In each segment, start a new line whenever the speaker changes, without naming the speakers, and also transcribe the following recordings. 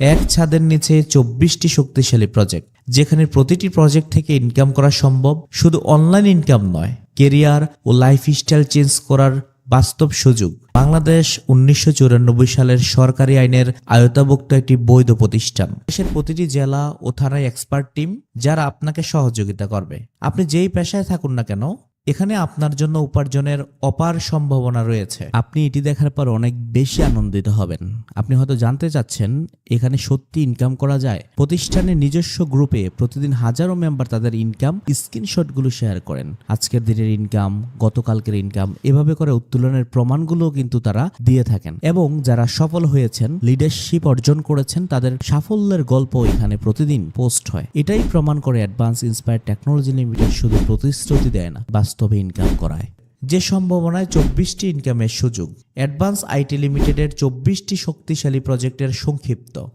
এক ছাদের নিচে চব্বিশটি শক্তিশালী প্রজেক্ট যেখানে প্রতিটি প্রজেক্ট থেকে ইনকাম করা সম্ভব। শুধু অনলাইন ইনকাম নয় কেরিয়ার ও লাইফস্টাইল চেঞ্জ করার বাস্তব সুযোগ। বাংলাদেশ উনিশশো চুরানব্বই সালের সরকারি আইনের আয়তাভুক্ত একটি বৈধ প্রতিষ্ঠান। দেশের প্রতিটি জেলা ও থানায় এক্সপার্ট টিম যারা আপনাকে সহযোগিতা করবে। আপনি যেই পেশায় থাকুন না কেন এখানে আপনার জন্য উপার্জনের অপার সম্ভাবনা রয়েছে।
আপনি এটি দেখার পর অনেক বেশি আনন্দিত হবেন। আপনি হয়তো জানতে চাচ্ছেন, এখানে সত্যি ইনকাম করা যায়? প্রতিষ্ঠানের নিজস্ব গ্রুপে প্রতিদিন হাজারো মেম্বার তাদের ইনকাম স্ক্রিনশটগুলো শেয়ার করেন। আজকের দিনের ইনকাম গতকালকের ইনকাম এভাবে করে উত্তোলনের প্রমাণগুলো কিন্তু তারা দিয়ে থাকেন। এবং যারা সফল হয়েছেন লিডারশিপ অর্জন করেছেন, তাদের সাফল্যের গল্প এখানে প্রতিদিন পোস্ট হয়। এটাই প্রমাণ করে অ্যাডভান্স ইন্সপায়ার টেকনোলজি লিমিটেড শুধু প্রতিশ্রুতি দেয় না, বাস্তবে ইনকাম করায়।
যে সম্ভাবনায় চব্বিশটি ইনকামের সুযোগ। অ্যাডভান্স আইটি লিমিটেডের চব্বিশটি শক্তিশালী প্রজেক্টের সংক্ষিপ্ত।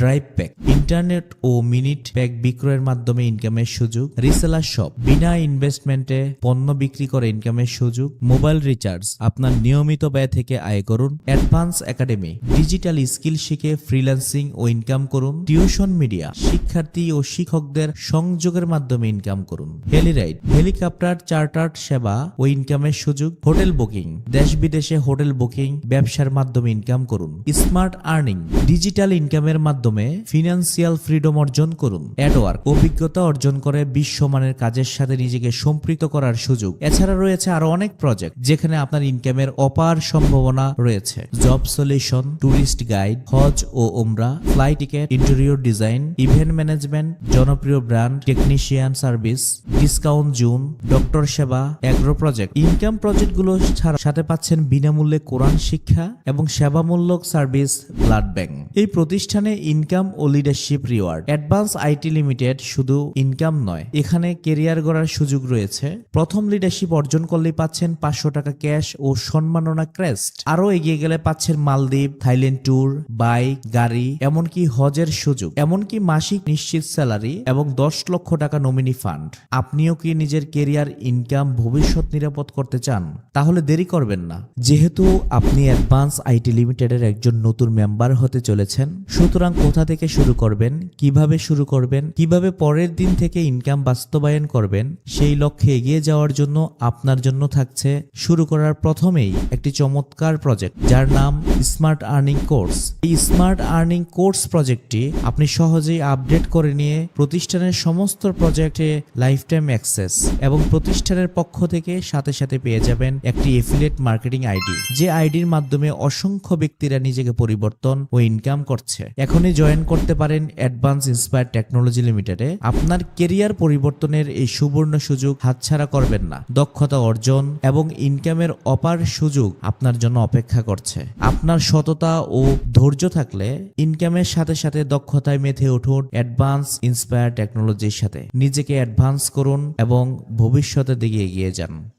ড্রাইভ প্যাক, ইন্টারনেট ও মিনিট প্যাক বিক্রয়ের মাধ্যমে ইনকামের সুযোগ, রিসেলার শপ, বিনা ইনভেস্টমেন্টে পণ্য বিক্রি করে ইনকামের সুযোগ, মোবাইল রিচার্জ, আপনার নিয়মিত ব্যয় থেকে আয় করুন, অ্যাডভান্স একাডেমি, ডিজিটাল স্কিল শিখে ফ্রিল্যান্সিং ও ইনকাম করুন, টিউশন মিডিয়া, শিক্ষার্থী ও শিক্ষকদের সংযোগের মাধ্যমে ইনকাম করুন। হেলিরাইড, হেলিকপ্টার, চার্টার্ড সেবা ও ইনকামের সুযোগ, হোটেল বুকিং, দেশ বিদেশে হোটেল বুকিং, ব্যবসার মাধ্যমে ইনকাম করুন। স্মার্ট আর্নিং, ডিজিটাল ইনকামের মাধ্যমে ফিনান্সিয়াল ফ্রিডম অর্জন করুন। অ্যাডওয়ার্ক অভিজ্ঞতা অর্জন করে বিশ্বমানের কাজের সাথে নিজেকে সম্পৃক্ত করার সুযোগ। এছাড়া রয়েছে আরও অনেক প্রজেক্ট যেখানে আপনার ইনকামের অপার সম্ভাবনা রয়েছে। জব সলিউশন ট্যুরিস্ট গাইড হজ ও ওমরা fly ticket interior design event management জনপ্রিয় brand technician service discount June doctor সেবা অ্যাগ্রো প্রজেক্ট ইনকাম প্রজেক্টগুলো সাথে পাচ্ছেন বিনামূল্যে কোরআন শিক্ষা এবং সেবামূলক সার্ভিস ব্লাড ব্যাংক এই প্রতিষ্ঠানে income O leadership reward. Advance IT limited শুধু ইনকাম নয়, এখানে কেরিয়ার গড়ার সুযোগ রয়েছে। প্রথম লিডারশিপ অর্জন করলে পাচ্ছেন পাঁচশো টাকা ক্যাশ ও সম্মাননা ক্রেস্ট। আরও এগিয়ে গেলে পাচ্ছেন মালদ্বীপ, থাইল্যান্ড ট্যুর, বাইক, গাড়ি, এমনকি হজের সুযোগ। এমনকি মাসিক নিশ্চিত স্যালারি এবং দশ লক্ষ টাকা নমিনি ফান্ড। আপনিও কি নিজের কেরিয়ার ইনকাম ভবিষ্যৎ নিরাপদ করতে চান? তাহলে দেরি করবেন না। যেহেতু আপনি অ্যাডভান্স আইটি লিমিটেডের একজন নতুন মেম্বার হতে চলেছেন, সুতরাং কোথা থেকে শুরু করবেন, কীভাবে শুরু করবেন, কীভাবে পরের দিন থেকে ইনকাম বাস্তবায়ন করবেন, সেই লক্ষ্যে এগিয়ে যাওয়ার জন্য আপনার জন্য থাকছে শুরু করার প্রথমেই একটি চমৎকার প্রজেক্ট যার নাম স্মার্ট আর্নিং কোর্স এই স্মার্ট আর্নিং কোর্স প্রজেক্টটি আপনি সহজেই আপডেট করে নিয়ে প্রতিষ্ঠানের সমস্ত প্রজেক্টে লাইফ টাইম অ্যাক্সেস এবং প্রতিষ্ঠানের পক্ষ থেকে সাথে সাথে পেয়ে যাবেন একটি এফিলেট মার্কেটিং আইডি যে আইডির মাধ্যমে অসংখ্য ব্যক্তিরা নিজেকে পরিবর্তন ও ইনকাম করছে। এখনই জয়েন করতে পারেন অ্যাডভান্স ইন্সপায়ার টেকনোলজি লিমিটেডে আপনার কেরিয়ার পরিবর্তনের এই সুবর্ণ সুযোগ হাতছাড়া করবেন না। দক্ষতা অর্জন এবং ইনকামের অপার সুযোগ আপনার জন্য অপেক্ষা করছে। আপনার সততা ও ধৈর্য থাকলে ইনকামের সাথে সাথে দক্ষতায় মেথে উঠুন অ্যাডভান্স ইন্সপায়ার টেকনোলজির সাথে। নিজেকে অ্যাডভান্স করুন এবং ভবিষ্যতের দিকে এগিয়ে যান।